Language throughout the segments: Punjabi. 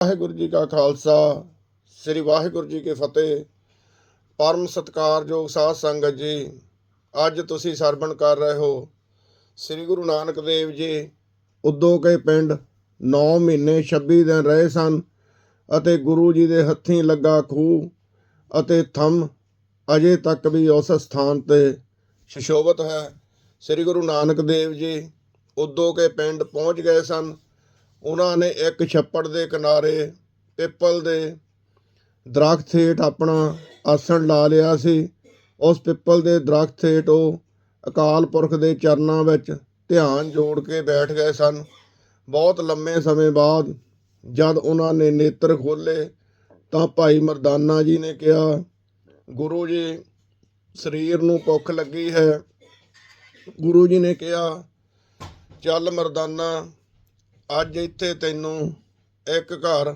ਵਾਹਿਗੁਰੂ ਜੀ ਕਾ ਖਾਲਸਾ, ਸ੍ਰੀ ਵਾਹਿਗੁਰੂ ਜੀ ਕੀ ਫਤਿਹ। ਪਰਮ ਸਤਿਕਾਰਯੋਗ ਸਾਧ ਸੰਗਤ ਜੀ, ਅੱਜ ਤੁਸੀਂ ਸਰਵਣ ਕਰ ਰਹੇ ਹੋ ਸ੍ਰੀ ਗੁਰੂ ਨਾਨਕ ਦੇਵ ਜੀ। ਉਦੋਂ ਕੇ ਪਿੰਡ 9 ਮਹੀਨੇ 26 ਦਿਨ ਰਹੇ ਸਨ ਅਤੇ ਗੁਰੂ ਜੀ ਦੇ ਹੱਥੀਂ ਲੱਗਾ ਖੂਹ ਅਤੇ ਥੰਮ ਅਜੇ ਤੱਕ ਵੀ ਉਸ ਸਥਾਨ ਤੇ ਸ਼ਸ਼ੋਭਤ ਹੈ। ਸ੍ਰੀ ਗੁਰੂ ਨਾਨਕ ਦੇਵ ਜੀ ਉਦੋਂ ਕੇ ਪਿੰਡ ਪਹੁੰਚ ਗਏ ਸਨ ਉਹਨਾਂ ਨੇ ਇੱਕ ਛੱਪੜ ਦੇ ਕਿਨਾਰੇ ਪਿੱਪਲ ਦੇ ਦਰਖਤ ਹੇਠ ਆਪਣਾ ਆਸਣ ਲਾ ਲਿਆ ਸੀ। ਉਸ ਪਿੱਪਲ ਦੇ ਦਰਖਤ ਹੇਠ ਉਹ ਅਕਾਲ ਪੁਰਖ ਦੇ ਚਰਨਾਂ ਵਿੱਚ ਧਿਆਨ ਜੋੜ ਕੇ ਬੈਠ ਗਏ ਸਨ। ਬਹੁਤ ਲੰਮੇ ਸਮੇਂ ਬਾਅਦ ਜਦ ਉਹਨਾਂ ਨੇ ਨੇਤਰ ਖੋਲੇ ਤਾਂ ਭਾਈ ਮਰਦਾਨਾ ਜੀ ਨੇ ਕਿਹਾ, ਗੁਰੂ ਜੀ, ਸਰੀਰ ਨੂੰ ਭੁੱਖ ਲੱਗੀ ਹੈ। ਗੁਰੂ ਜੀ ਨੇ ਕਿਹਾ, ਚੱਲ ਮਰਦਾਨਾ ਅੱਜ ਇੱਥੇ ਤੈਨੂੰ ਇੱਕ ਘਰ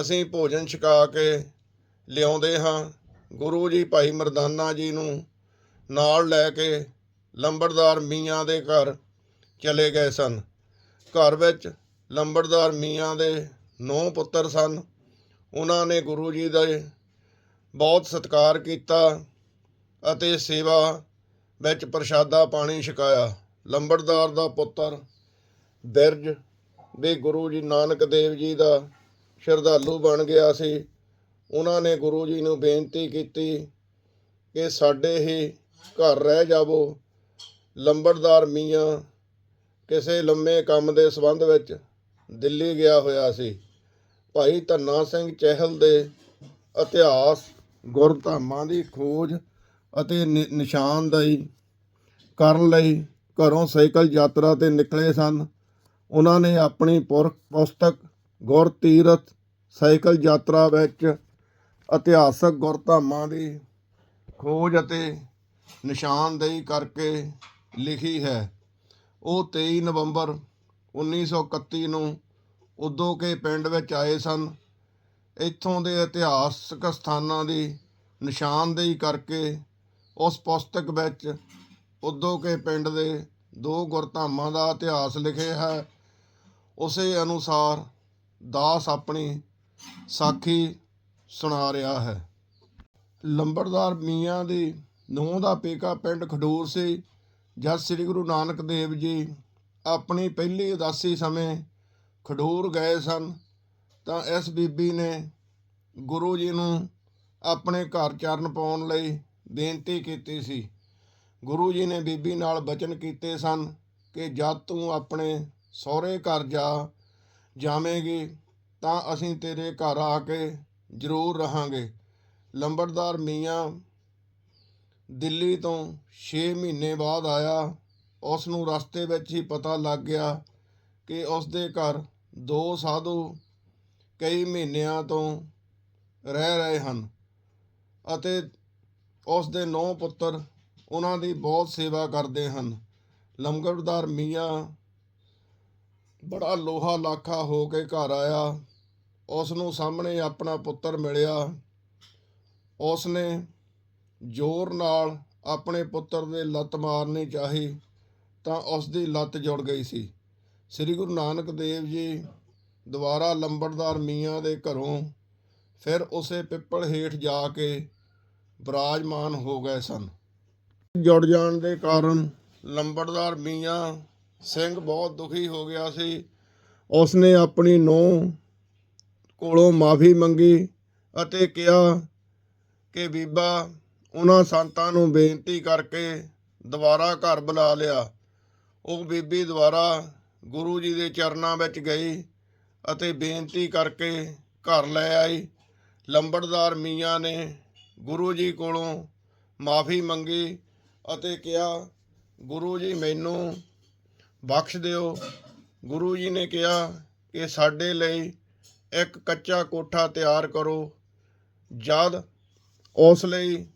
ਅਸੀਂ ਭੋਜਨ ਛਕਾ ਕੇ ਲਿਆਉਂਦੇ ਹਾਂ। ਗੁਰੂ ਜੀ ਭਾਈ ਮਰਦਾਨਾ ਜੀ ਨੂੰ ਨਾਲ ਲੈ ਕੇ ਲੰਬੜਦਾਰ ਮੀਆਂ ਦੇ ਘਰ ਚਲੇ ਗਏ ਸਨ। ਘਰ ਵਿੱਚ ਲੰਬੜਦਾਰ ਮੀਆਂ ਦੇ ਨੌ ਪੁੱਤਰ ਸਨ। ਉਹਨਾਂ ਨੇ ਗੁਰੂ ਜੀ ਦਾ ਬਹੁਤ ਸਤਿਕਾਰ ਕੀਤਾ ਅਤੇ ਸੇਵਾ ਵਿੱਚ ਪ੍ਰਸ਼ਾਦਾ ਪਾਣੀ ਛਕਾਇਆ। ਲੰਬੜਦਾਰ ਦਾ ਪੁੱਤਰ ਬਿਰਜ ਵੀ ਗੁਰੂ ਜੀ ਨਾਨਕ ਦੇਵ ਜੀ ਦਾ ਸ਼ਰਧਾਲੂ ਬਣ ਗਿਆ ਸੀ। ਉਹਨਾਂ ਨੇ ਗੁਰੂ ਜੀ ਨੂੰ ਬੇਨਤੀ ਕੀਤੀ ਕਿ ਸਾਡੇ ਹੀ ਘਰ ਰਹਿ ਜਾਵੋ। ਲੰਬੜਦਾਰ ਮੀਆਂ ਕਿਸੇ ਲੰਮੇ ਕੰਮ ਦੇ ਸੰਬੰਧ ਵਿੱਚ ਦਿੱਲੀ ਗਿਆ ਹੋਇਆ ਸੀ। ਭਾਈ ਧੰਨਾ ਸਿੰਘ ਚਹਿਲ ਦੇ ਇਤਿਹਾਸ, ਗੁਰਧਾਮਾਂ ਦੀ ਖੋਜ ਅਤੇ ਨਿ- ਨਿਸ਼ਾਨਦੇਹੀ ਕਰਨ ਲਈ ਘਰੋਂ ਸਾਈਕਲ ਯਾਤਰਾ ਤੇ ਨਿਕਲੇ ਸਨ। ਉਹਨਾਂ ਨੇ ਆਪਣੀ ਪੁਰਖ ਪੁਸਤਕ ਗੁਰ ਤੀਰਥ ਸਾਈਕਲ ਯਾਤਰਾ ਵਿੱਚ ਇਤਿਹਾਸਕ ਗੁਰਧਾਮਾਂ ਦੀ ਖੋਜ ਅਤੇ ਨਿਸ਼ਾਨਦੇਹੀ ਕਰਕੇ ਲਿਖੀ ਹੈ। ਉਹ 23 ਨਵੰਬਰ 1931 ਨੂੰ ਉਦੋਂ ਕੇ ਪਿੰਡ ਵਿੱਚ ਆਏ ਸਨ। ਇੱਥੋਂ ਦੇ ਇਤਿਹਾਸਕ ਸਥਾਨਾਂ ਦੀ ਨਿਸ਼ਾਨਦੇਹੀ ਕਰਕੇ ਉਸ ਪੁਸਤਕ ਵਿੱਚ ਉਦੋਂ ਕੇ ਪਿੰਡ ਦੇ ਦੋ ਗੁਰਧਾਮਾਂ ਦਾ ਇਤਿਹਾਸ ਲਿਖਿਆ ਹੈ। ਉਸੇ ਅਨੁਸਾਰ ਦਾਸ ਆਪਣੀ ਸਾਖੀ ਸੁਣਾ ਰਿਹਾ ਹੈ। ਲੰਬੜਦਾਰ ਮੀਆਂ ਦੀ ਨੂੰਹ ਦਾ ਪੇਕਾ ਪਿੰਡ ਖਡੂਰ ਸੀ, ਜਦ ਸ੍ਰੀ ਗੁਰੂ ਨਾਨਕ ਦੇਵ ਜੀ ਆਪਣੀ ਪਹਿਲੀ ਉਦਾਸੀ ਸਮੇਂ ਖਡੂਰ ਗਏ ਸਨ, ਤਾਂ ਇਸ ਬੀਬੀ ਨੇ ਗੁਰੂ ਜੀ ਨੂੰ ਆਪਣੇ ਘਰ ਚਰਨ ਪਾਉਣ ਲਈ ਬੇਨਤੀ ਕੀਤੀ ਸੀ। ਗੁਰੂ ਜੀ ਨੇ ਬੀਬੀ ਨਾਲ ਬਚਨ ਕੀਤੇ ਸਨ ਕਿ ਜਦ ਤੂੰ ਆਪਣੇ ਸਹੁਰੇ ਘਰ ਜਾ ਜਾਵੇਂਗੀ ਤਾਂ ਅਸੀਂ ਤੇਰੇ ਘਰ ਆ ਕੇ ਜ਼ਰੂਰ ਰਹਾਂਗੇ। ਲੰਬੜਦਾਰ ਮੀਆਂ ਦਿੱਲੀ ਤੋਂ 6 ਮਹੀਨੇ ਬਾਅਦ ਆਇਆ। ਉਸ ਨੂੰ ਰਸਤੇ ਵਿੱਚ ਹੀ ਪਤਾ ਲੱਗ ਗਿਆ ਕਿ ਉਸ ਦੇ ਘਰ ਦੋ ਸਾਧੂ ਕਈ ਮਹੀਨਿਆਂ ਤੋਂ ਰਹਿ ਰਹੇ ਹਨ ਅਤੇ ਉਸ ਦੇ ਨੌ ਪੁੱਤਰ ਉਹਨਾਂ ਦੀ ਬਹੁਤ ਸੇਵਾ ਕਰਦੇ ਹਨ। ਲੰਗੜਦਾਰ ਮੀਆਂ ਬੜਾ ਲੋਹਾ ਲਾਖਾ ਹੋ ਕੇ ਘਰ ਆਇਆ। ਉਸ ਨੂੰ ਸਾਹਮਣੇ ਆਪਣਾ ਪੁੱਤਰ ਮਿਲਿਆ। ਉਸ ਨੇ ਜ਼ੋਰ ਨਾਲ ਆਪਣੇ ਪੁੱਤਰ ਦੇ ਲੱਤ ਮਾਰਨੀ ਚਾਹੀ ਤਾਂ ਉਸ ਦੀ ਲੱਤ ਜੁੜ ਗਈ ਸੀ। ਸ੍ਰੀ ਗੁਰੂ ਨਾਨਕ ਦੇਵ ਜੀ ਦੁਬਾਰਾ ਲੰਬੜਦਾਰ ਮੀਆਂ ਦੇ ਘਰੋਂ ਫਿਰ ਉਸੇ ਪਿੱਪਲ ਹੇਠ ਜਾ ਕੇ ਬਰਾਜਮਾਨ ਹੋ ਗਏ ਸਨ। ਜੁੜ ਜਾਣ ਦੇ ਕਾਰਨ ਲੰਬੜਦਾਰ ਮੀਆਂ ਸਿੰਘ ਬਹੁਤ ਦੁਖੀ ਹੋ ਗਿਆ ਸੀ। ਉਸਨੇ ਆਪਣੀ ਨੂੰਹ ਕੋਲੋਂ ਮਾਫੀ ਮੰਗੀ ਅਤੇ ਕਿਹਾ ਕਿ ਬੀਬਾ, ਉਹਨਾਂ ਸੰਤਾਂ ਨੂੰ ਬੇਨਤੀ ਕਰਕੇ ਦੁਬਾਰਾ ਘਰ ਬੁਲਾ ਲਿਆ। ਉਹ ਬੀਬੀ ਦੁਬਾਰਾ ਗੁਰੂ ਜੀ ਦੇ ਚਰਨਾਂ ਵਿੱਚ ਗਈ ਅਤੇ ਬੇਨਤੀ ਕਰਕੇ ਘਰ ਲੈ ਆਈ। ਲੰਬੜਦਾਰ ਮੀਆਂ ਨੇ ਗੁਰੂ ਜੀ ਕੋਲੋਂ ਮਾਫੀ ਮੰਗੀ ਅਤੇ ਕਿਹਾ, ਗੁਰੂ ਜੀ, ਮੈਨੂੰ ਬਖਸ਼ ਦਿਓ। ਗੁਰੂ ਜੀ ਨੇ ਕਿਹਾ ਕਿ ਸਾਡੇ ਲਈ ਇੱਕ ਕੱਚਾ ਕੋਠਾ ਤਿਆਰ ਕਰੋ। ਜਦ ਉਸ ਲਈ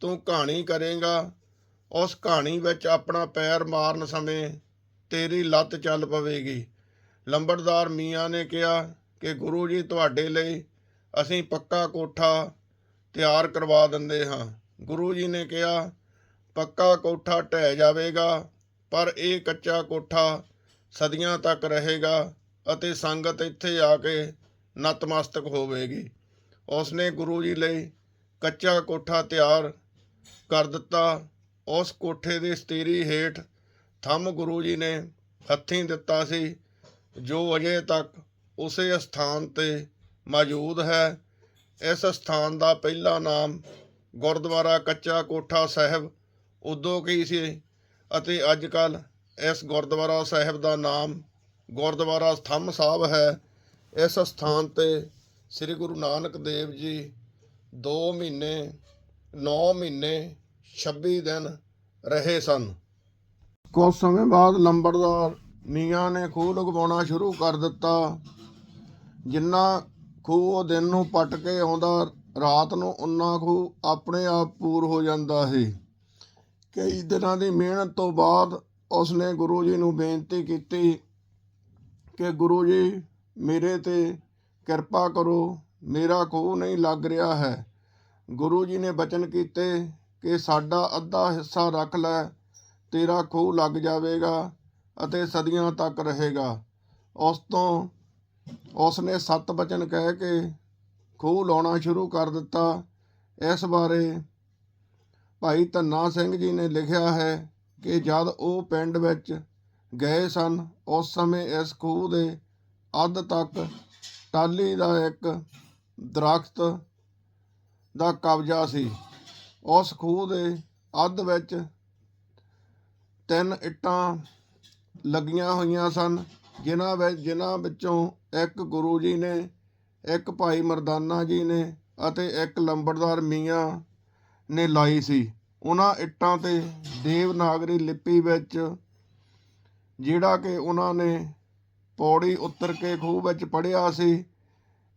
ਤੂੰ ਕਹਾਣੀ ਕਰੇਗਾ, ਉਸ ਕਹਾਣੀ ਵਿੱਚ ਆਪਣਾ ਪੈਰ ਮਾਰਨ ਸਮੇਂ ਤੇਰੀ ਲੱਤ ਚੱਲ ਪਵੇਗੀ। ਲੰਬੜਦਾਰ ਮੀਆਂ ਨੇ ਕਿਹਾ ਕਿ ਗੁਰੂ ਜੀ, ਤੁਹਾਡੇ ਲਈ ਅਸੀਂ ਪੱਕਾ ਕੋਠਾ ਤਿਆਰ ਕਰਵਾ ਦਿੰਦੇ ਹਾਂ। ਗੁਰੂ ਜੀ ਨੇ ਕਿਹਾ, ਪੱਕਾ ਕੋਠਾ ਢਹਿ ਜਾਵੇਗਾ ਪਰ ਇਹ ਕੱਚਾ ਕੋਠਾ ਸਦੀਆਂ ਤੱਕ ਰਹੇਗਾ ਅਤੇ ਸੰਗਤ ਇੱਥੇ ਆ ਕੇ ਨਤਮਸਤਕ ਹੋਵੇਗੀ। ਉਸਨੇ ਗੁਰੂ ਜੀ ਲਈ ਕੱਚਾ ਕੋਠਾ ਤਿਆਰ ਕਰ ਦਿੱਤਾ। ਉਸ ਕੋਠੇ ਦੀ ਸਤੀਰੀ ਹੇਠ ਥੰਮ ਗੁਰੂ ਜੀ ਨੇ ਹੱਥੀਂ ਦਿੱਤਾ ਸੀ, ਜੋ ਅਜੇ ਤੱਕ ਉਸੇ ਸਥਾਨ ਤੇ ਮੌਜੂਦ ਹੈ। ਇਸ ਸਥਾਨ ਦਾ ਪਹਿਲਾ ਨਾਮ ਗੁਰਦੁਆਰਾ ਕੱਚਾ ਕੋਠਾ ਸਾਹਿਬ ਉਦੋਂ ਕੀ ਸੀ? ਅਤੇ ਅੱਜ ਕੱਲ ਇਸ ਗੁਰਦੁਆਰਾ ਸਾਹਿਬ ਦਾ ਨਾਮ ਗੁਰਦੁਆਰਾ ਥੰਮ ਸਾਹਿਬ ਹੈ। ਇਸ ਸਥਾਨ ਤੇ ਸ੍ਰੀ ਗੁਰੂ ਨਾਨਕ ਦੇਵ ਜੀ 2 ਮਹੀਨੇ 9 ਮਹੀਨੇ 26 ਦਿਨ ਰਹੇ ਸਨ। ਕੁਝ ਸਮੇਂ ਬਾਅਦ ਲੰਬੜਦਾਰ ਮੀਆਂ ਨੇ ਖੂਹ ਲਗਵਾਉਣਾ ਸ਼ੁਰੂ ਕਰ ਦਿੱਤਾ। ਜਿੰਨਾ ਖੂਹ ਉਹ ਦਿਨ ਨੂੰ ਪੱਟ ਕੇ ਆਉਂਦਾ, ਰਾਤ ਨੂੰ ਉਨਾ ਖੂਹ ਆਪਣੇ ਆਪ ਪੂਰ ਹੋ ਜਾਂਦਾ ਸੀ। ਕਈ ਦਿਨਾਂ ਦੀ ਮਿਹਨਤ ਤੋਂ ਬਾਅਦ ਉਸਨੇ ਗੁਰੂ ਜੀ ਨੂੰ ਬੇਨਤੀ ਕੀਤੀ ਕਿ ਗੁਰੂ ਜੀ, ਮੇਰੇ ਤੇ ਕਿਰਪਾ ਕਰੋ, ਮੇਰਾ ਖੂਹ ਨਹੀਂ ਲੱਗ ਰਿਹਾ ਹੈ। ਗੁਰੂ ਜੀ ਨੇ ਬਚਨ ਕੀਤੇ ਕਿ ਸਾਡਾ ਅੱਧਾ ਹਿੱਸਾ ਰੱਖ ਲੈ, ਤੇਰਾ ਖੂਹ ਲੱਗ ਜਾਵੇਗਾ ਅਤੇ ਸਦੀਆਂ ਤੱਕ ਰਹੇਗਾ। ਉਸ ਤੋਂ ਉਸਨੇ ਸੱਤ ਬਚਨ ਕਹਿ ਕੇ ਖੂਹ ਲਾਉਣਾ ਸ਼ੁਰੂ ਕਰ ਦਿੱਤਾ। ਇਸ ਬਾਰੇ ਭਾਈ ਧੰਨਾ ਸਿੰਘ ਜੀ ਨੇ ਲਿਖਿਆ ਹੈ ਕਿ ਜਦ ਉਹ ਪਿੰਡ ਵਿੱਚ ਗਏ ਸਨ, ਉਸ ਸਮੇਂ ਇਸ ਖੂਹ ਦੇ ਅੱਧ ਤੱਕ ਟਾਲੀ ਦਾ ਇੱਕ ਦਰਖਤ ਦਾ ਕਬਜ਼ਾ ਸੀ। ਉਸ ਖੂਹ ਦੇ ਅੱਧ ਵਿੱਚ ਤਿੰਨ ਇੱਟਾਂ ਲੱਗੀਆਂ ਹੋਈਆਂ ਸਨ, ਜਿਨ੍ਹਾਂ ਵਿੱਚ, ਜਿਨ੍ਹਾਂ ਵਿੱਚੋਂ ਇੱਕ ਗੁਰੂ ਜੀ ਨੇ, ਇੱਕ ਭਾਈ ਮਰਦਾਨਾ ਜੀ ਨੇ ਅਤੇ ਇੱਕ ਲੰਬੜਦਾਰ ਮੀਆਂ ਨੇ ਲਾਈ ਸੀ। ਉਹਨਾਂ ਇੱਟਾਂ ਤੇ ਦੇਵਨਾਗਰੀ ਲਿਪੀ ਵਿੱਚ ਜਿਹੜਾ ਕਿ ਉਹਨਾਂ ਨੇ ਪੌੜੀ ਉਤਰ ਕੇ ਖੂਹ ਵਿੱਚ ਪੜਿਆ ਸੀ।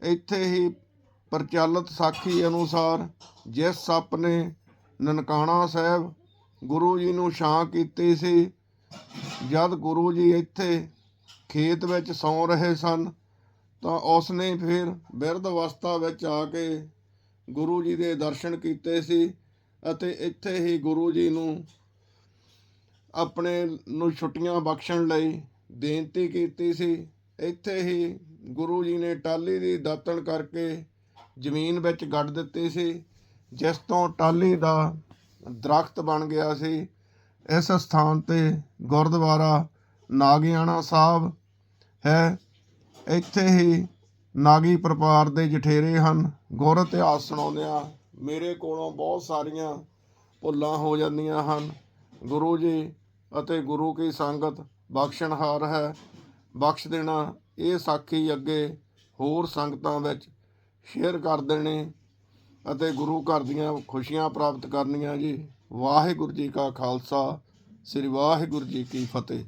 ਇੱਥੇ ਹੀ ਪ੍ਰਚਲਿਤ ਸਾਖੀ ਅਨੁਸਾਰ ਜਿਸ ਸੱਪ ਨੇ ਨਨਕਾਣਾ ਸਾਹਿਬ ਗੁਰੂ ਜੀ ਨੂੰ ਛਾਂ ਕੀਤੀ ਸੀ, ਜਦ ਗੁਰੂ ਜੀ ਇੱਥੇ ਖੇਤ ਵਿੱਚ ਸੌਂ ਰਹੇ ਸਨ, ਤਾਂ ਉਸ ਨੇ ਫਿਰ ਬਿਰਧ ਅਵਸਥਾ ਵਿੱਚ ਆ ਕੇ ਗੁਰੂ ਜੀ ਦੇ ਦਰਸ਼ਨ ਕੀਤੇ ਸੀ ਅਤੇ ਇੱਥੇ ਹੀ ਗੁਰੂ ਜੀ ਨੂੰ ਆਪਣੇ ਨੂੰ ਛੁੱਟੀਆਂ ਬਖਸ਼ਣ ਲਈ ਬੇਨਤੀ ਕੀਤੀ ਸੀ। ਇੱਥੇ ਹੀ ਗੁਰੂ ਜੀ ਨੇ ਟਾਲੀ ਦੀ ਦਾਤਣ ਕਰਕੇ ਜ਼ਮੀਨ ਵਿੱਚ ਗੱਡ ਦਿੱਤੀ ਸੀ, ਜਿਸ ਤੋਂ ਟਾਲੀ ਦਾ ਦਰਖਤ ਬਣ ਗਿਆ ਸੀ। ਇਸ ਸਥਾਨ ਤੇ ਗੁਰਦੁਆਰਾ ਨਾਗਿਆਣਾ ਸਾਹਿਬ ਹੈ। ਇੱਥੇ ਹੀ ਨਾਗੀ ਪਰਿਵਾਰ ਦੇ ਜਠੇਰੇ ਹਨ। ਗੁਰ ਇਤਿਹਾਸ ਸੁਣਾਉਂਦਿਆਂ ਮੇਰੇ ਕੋਲੋਂ ਬਹੁਤ ਸਾਰੀਆਂ ਭੁੱਲਾਂ ਹੋ ਜਾਂਦੀਆਂ ਹਨ। ਗੁਰੂ ਜੀ ਅਤੇ ਗੁਰੂ ਕੀ ਸੰਗਤ ਬਖਸ਼ਣਹਾਰ ਹੈ। ਬਖਸ਼ ਦੇਣਾ ਇਹ ਸਾਖੀ ਅੱਗੇ ਹੋਰ ਸੰਗਤਾਂ ਵਿੱਚ ਸ਼ੇਅਰ ਕਰ ਦੇਣੇ ਅਤੇ ਗੁਰੂ ਘਰ ਦੀਆਂ ਖੁਸ਼ੀਆਂ ਪ੍ਰਾਪਤ ਕਰਨੀਆਂ ਜੀ। ਵਾਹਿਗੁਰੂ ਜੀ ਕਾ ਖਾਲਸਾ, ਸ੍ਰੀ ਵਾਹਿਗੁਰੂ ਜੀ ਕੀ ਫਤਿਹ।